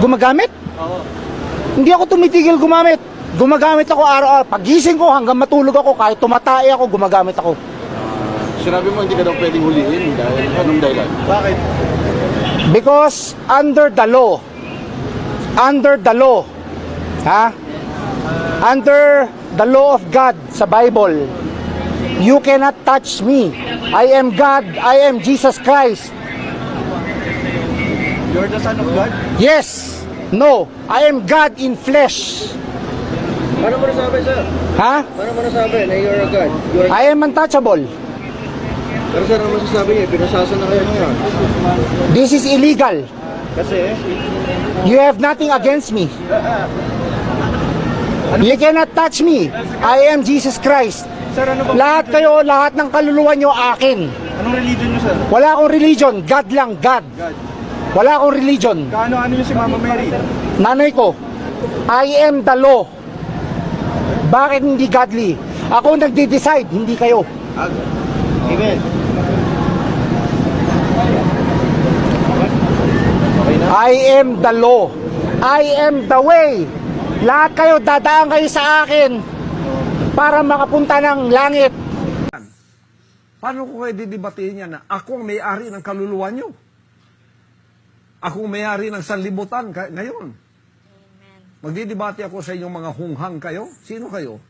Gumagamit? Oo. Hindi ako tumitigil gumamit. Gumagamit ako araw-araw. Pagising ko hanggang matulog ako, kahit tumatay ako, gumagamit ako. Sinabi mo hindi ka daw pwedeng huliin dahil anong dahilan? Bakit? Because under the law, under the law, ha? Under the law of God sa Bible, you cannot touch me. I am God, I am Jesus Christ. You're the son of God? Yes, no, I am God in flesh. Paano mo nasabi, sir? Ha? Paano mo nasabi na you're a God? You're... I am untouchable. Pero sir, ano masasabi niya? Pinasasa na kayo ngayon. This is illegal. Kasi, You have nothing against me. You cannot touch me. I am Jesus Christ. sir, ano ba? Lahat kayo, lahat ng kaluluwa nyo akin. Anong religion niyo, sir? Wala akong religion. God lang, God. God. Wala akong religion. Kaano-ano niyo si Mama Mary? Nanay ko, I am the law. Bakit hindi godly? Ako nagde-decide, hindi kayo. Amen. I am the law. I am the way. Lahat kayo, dadaan kayo sa akin para makapunta ng langit. Paano ko kayo didebatiin yan na ako ang may-ari ng kaluluwa nyo? Ako may-ari ng sanlibutan ngayon. Magdidebate ako sa inyong mga hunghang kayo? Sino kayo?